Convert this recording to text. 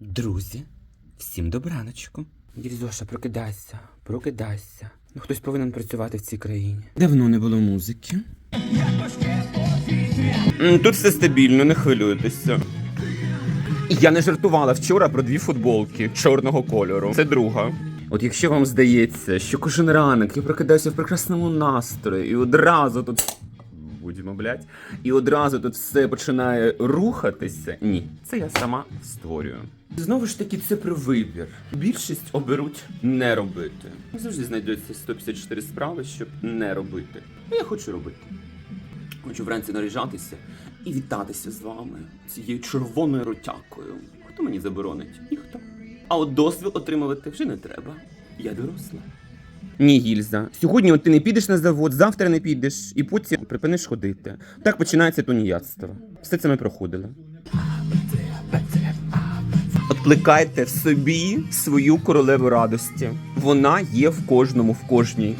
Друзі, всім добраночку. Дірзоша, прокидайся, прокидайся. Ну, хтось повинен працювати в цій країні. Давно не було музики. Тут все стабільно, не хвилюйтеся. Я не жартувала вчора про дві футболки чорного кольору. Це друга. От якщо вам здається, що кожен ранок я прокидаюся в прекрасному настрої і одразу тут. Будьмо, блядь, і одразу тут все починає рухатися. Ні, це я сама створюю. Знову ж таки, це про вибір. Більшість оберуть не робити. Завжди знайдеться 154 справи, щоб не робити. А я хочу робити. Хочу вранці наряжатися і вітатися з вами цією червоною ротякою. Хто мені заборонить? Ніхто. А от дозвіл отримувати вже не треба. Я доросла. Ні, Гільза. Сьогодні от ти не підеш на завод, завтра не підеш, і потім припиниш ходити. Так починається тоніятство. Все це ми проходили. Откликайте в собі свою королеву радості. Вона є в кожному, в кожній.